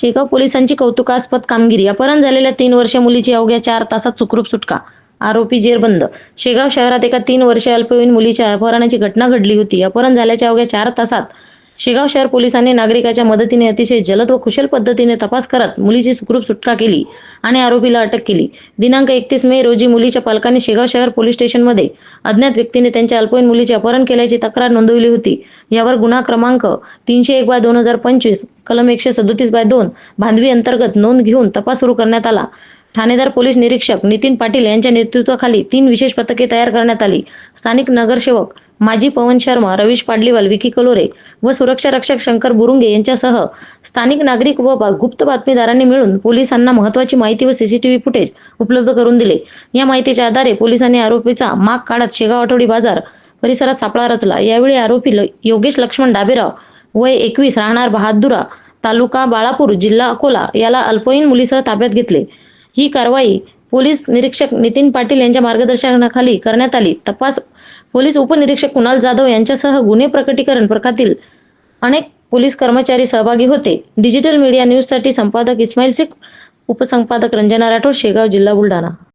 शेगाव पोलिसांची कौतुकास्पद कामगिरी. अपहरण झालेल्या तीन वर्ष मुलीची अवघ्या चार तासात सुखरूप सुटका. आरोपी जेरबंद. शेगाव शहरात एका तीन वर्षे अल्पवयीन मुलीच्या अपहरणाची घटना घडली होती. अपहरण झाल्याच्या अवघ्या चार तासात शेगाव शहर पोलिसांनी नागरिकाच्या मदतीने अतिशय जलद व कुशल पद्धतीने तपास करत मुलीची सुखरूप सुटका केली आणि आरोपीला अटक केली. दिनांक एकतीस मे रोजी मुलीच्या पालकांनी शेगाव शहर पोलीस स्टेशनमध्ये अज्ञात व्यक्तीने त्यांच्या अल्पवयीन मुलीचे अपहरण केल्याची तक्रार नोंदवली होती. यावर गुन्हा क्रमांक तीनशे एक बाय दोन हजार पंचवीस कलम एकशे सदोतीस बाय दोन भांडवी अंतर्गत नोंद घेऊन तपास सुरू करण्यात आला. ठाणेदार पोलीस निरीक्षक नितीन पाटील यांच्या नेतृत्वाखाली तीन विशेष पथके तयार करण्यात आली. स्थानिक नगरसेवक माजी पवन शर्मा रवीश पाडलीवाल विकी कलोरे व सुरक्षा रक्षक शंकर बुरुंगे यांच्यासह स्थानिक नागरिक व गुप्त बातमीदारांनी मिळून पोलिसांना महत्वाची माहिती व सीसीटीव्ही फुटेज उपलब्ध करून दिले. या माहितीच्या आधारे पोलिसांनी आरोपीचा माग काढत शेगाव आठवडी बाजार परिसरात सापळा रचला. यावेळी आरोपी ल- योगेश लक्ष्मण डाबेराव वय एकवीस राहणार बहादुरा तालुका बाळापूर जिल्हा अकोला. याला अल्पवयीन मुलीसह ताब्यात घेतले. ही कारवाई पोलीस निरीक्षक नितीन पाटील यांच्या मार्गदर्शनाखाली करण्यात आली. तपास पोलीस उपनिरीक्षक कुणाल जाधव यांच्यासह गुन्हे प्रकटीकरण प्रकारातील अनेक पोलीस कर्मचारी सहभागी होते. डिजिटल मीडिया न्यूजसाठी संपादक इस्माईल शेख उपसंपादक रंजना राठोड शेगाव जिल्हा बुलढाणा.